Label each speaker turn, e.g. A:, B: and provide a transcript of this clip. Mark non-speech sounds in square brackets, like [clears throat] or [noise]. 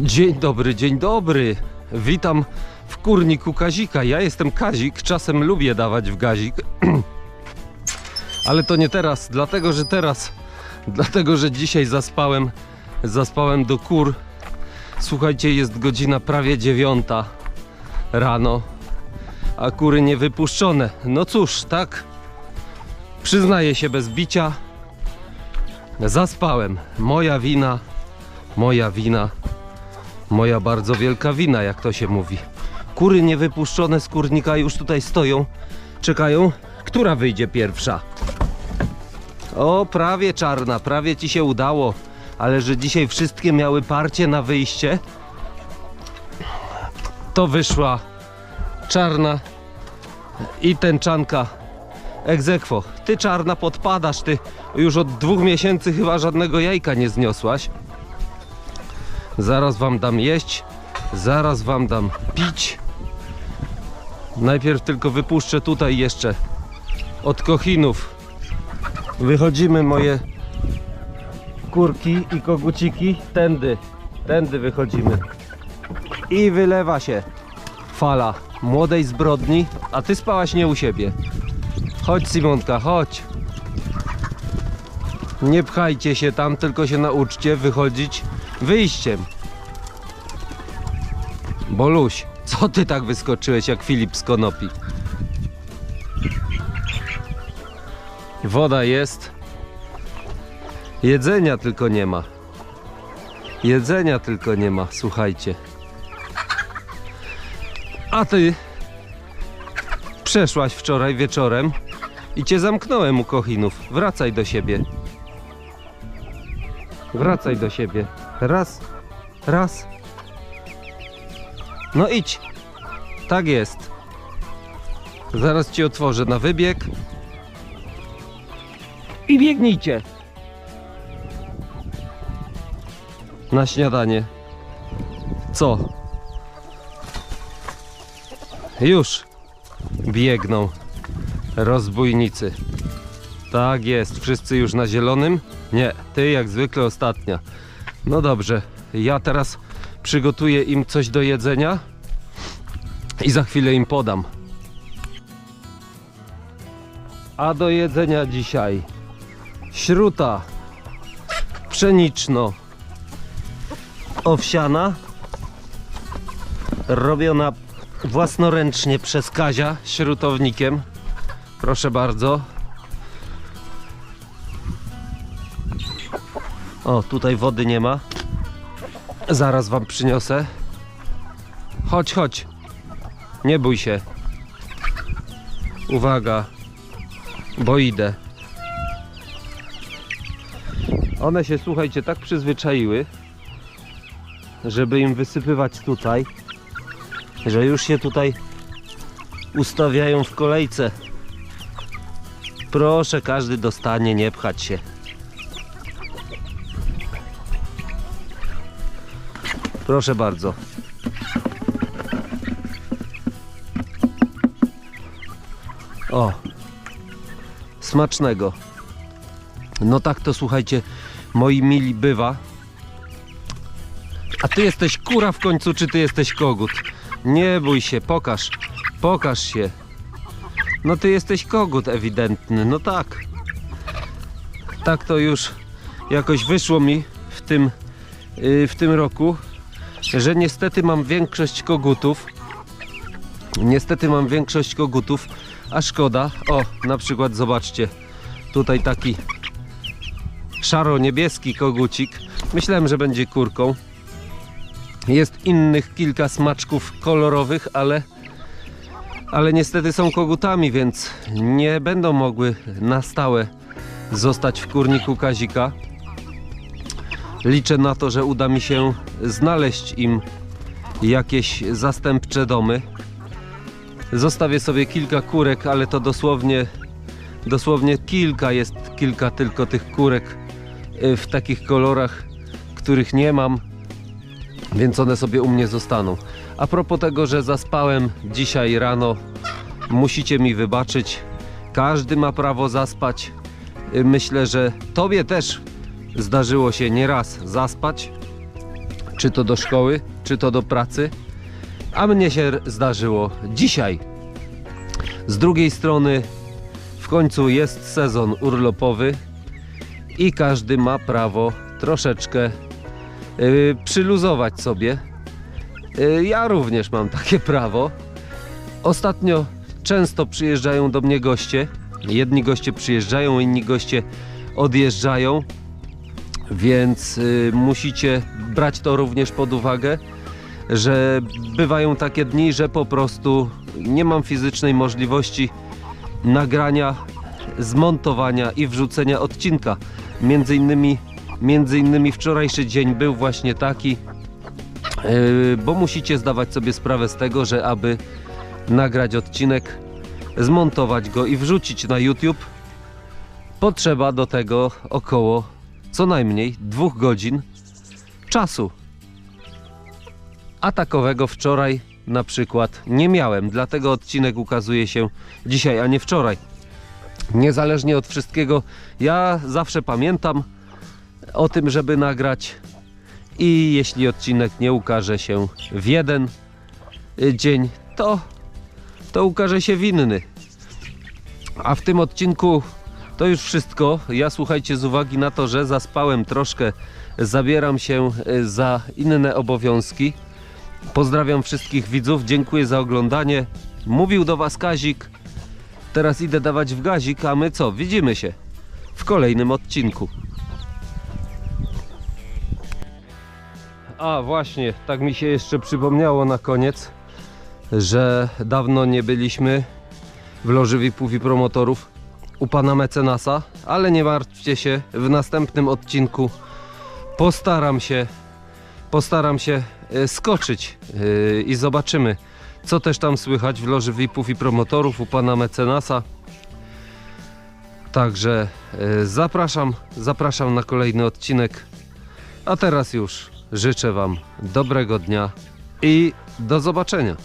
A: Dzień dobry, dzień dobry. Witam w kurniku Kazika. Ja jestem Kazik, czasem lubię dawać w gazik. [clears throat] Ale to nie teraz, dlatego że teraz, dlatego że dzisiaj zaspałem, zaspałem do kur. Słuchajcie, jest godzina prawie dziewiąta rano, a kury nie wypuszczone. No cóż, tak, przyznaję się bez bicia, zaspałem. Moja wina, moja wina. Moja bardzo wielka wina, jak to się mówi. Kury niewypuszczone z kurnika już tutaj stoją, czekają. Która wyjdzie pierwsza? O, prawie czarna, prawie ci się udało. Ale że dzisiaj wszystkie miały parcie na wyjście, to wyszła czarna i tęczanka egzekwo. Ty czarna podpadasz, ty już od dwóch miesięcy chyba żadnego jajka nie zniosłaś. Zaraz wam dam jeść, zaraz wam dam pić. Najpierw tylko wypuszczę tutaj jeszcze od kochinów. Wychodzimy moje kurki i koguciki. Tędy, tędy wychodzimy. I wylewa się fala młodej zbrodni, a ty spałaś nie u siebie. Chodź Simonka, chodź. Nie pchajcie się tam, tylko się nauczcie wychodzić wyjściem. Boluś, co ty tak wyskoczyłeś jak Filip z konopi? Woda jest. Jedzenia tylko nie ma. Jedzenia tylko nie ma, słuchajcie. A ty przeszłaś wczoraj wieczorem i cię zamknąłem u kochinów. Wracaj do siebie. Wracaj do siebie. Raz, raz. No idź. Tak jest. Zaraz ci otworzę na wybieg. I biegnijcie. Na śniadanie. Co? Już biegną rozbójnicy. Tak jest, wszyscy już na zielonym? Nie, ty jak zwykle ostatnia. No dobrze, ja teraz przygotuję im coś do jedzenia i za chwilę im podam. A do jedzenia dzisiaj śruta pszeniczno owsiana robiona własnoręcznie przez Kazia śrutownikiem. Proszę bardzo. O, tutaj wody nie ma. Zaraz wam przyniosę. Chodź, chodź. Nie bój się. Uwaga, bo idę. One się, słuchajcie, tak przyzwyczaiły, żeby im wysypywać tutaj, że już się tutaj ustawiają w kolejce. Proszę, każdy dostanie, nie pchać się. Proszę bardzo. O, smacznego. No tak to słuchajcie, moi mili bywa. A ty jesteś kura w końcu, czy ty jesteś kogut? Nie bój się, pokaż. Pokaż się. No ty jesteś kogut ewidentny, no tak. Tak to już jakoś wyszło mi w tym, yy, w tym roku, że niestety mam większość kogutów. Niestety mam większość kogutów, a szkoda. O, na przykład zobaczcie, tutaj taki szaro-niebieski kogucik. Myślałem, że będzie kurką. Jest innych kilka smaczków kolorowych, ale, ale niestety są kogutami, więc nie będą mogły na stałe zostać w kurniku Kazika. Liczę na to, że uda mi się znaleźć im jakieś zastępcze domy. Zostawię sobie kilka kurek, ale to dosłownie, dosłownie kilka jest, kilka tylko tych kurek y, w takich kolorach, których nie mam więc one sobie u mnie zostaną. A propos tego, że zaspałem dzisiaj rano, musicie mi wybaczyć. Każdy ma prawo zaspać. Y, Myślę, że tobie też zdarzyło się nieraz zaspać. czy to do szkoły, czy to do pracy. A mnie się zdarzyło dzisiaj. Z drugiej strony w końcu jest sezon urlopowy i każdy ma prawo troszeczkę yy, przyluzować sobie. Yy, ja również mam takie [laughs] prawo. Ostatnio często przyjeżdżają do mnie goście. Jedni goście przyjeżdżają, inni goście odjeżdżają, więc y, musicie brać to również pod uwagę, że bywają takie dni, że po prostu nie mam fizycznej możliwości nagrania, zmontowania i wrzucenia odcinka. Między innymi, między innymi wczorajszy dzień był właśnie taki, yy, bo musicie zdawać sobie sprawę z tego, że aby nagrać odcinek, zmontować go i wrzucić na YouTube, potrzeba do tego około co najmniej dwóch godzin czasu. A takowego wczoraj na przykład nie miałem, dlatego odcinek ukazuje się dzisiaj, a nie wczoraj. Niezależnie od wszystkiego, ja zawsze pamiętam o tym, żeby nagrać i jeśli odcinek nie ukaże się w jeden y, dzień, to, to ukaże się w inny. A w tym odcinku to już wszystko. Ja słuchajcie, z uwagi na to, że zaspałem troszkę, zabieram się y, za inne obowiązki. Pozdrawiam wszystkich widzów, dziękuję za oglądanie. Mówił do Was Kazik. Teraz idę dawać w gazik, a my co? Widzimy się w kolejnym odcinku. A właśnie, tak mi się jeszcze przypomniało na koniec, że dawno nie byliśmy w loży VIP-ów i promotorów u pana mecenasa, ale nie martwcie się, w następnym odcinku postaram się postaram się e, skoczyć e, i zobaczymy co też tam słychać w loży VIP-ów i promotorów u pana mecenasa. Także e, zapraszam, zapraszam na kolejny odcinek. A teraz już życzę wam dobrego dnia i do zobaczenia.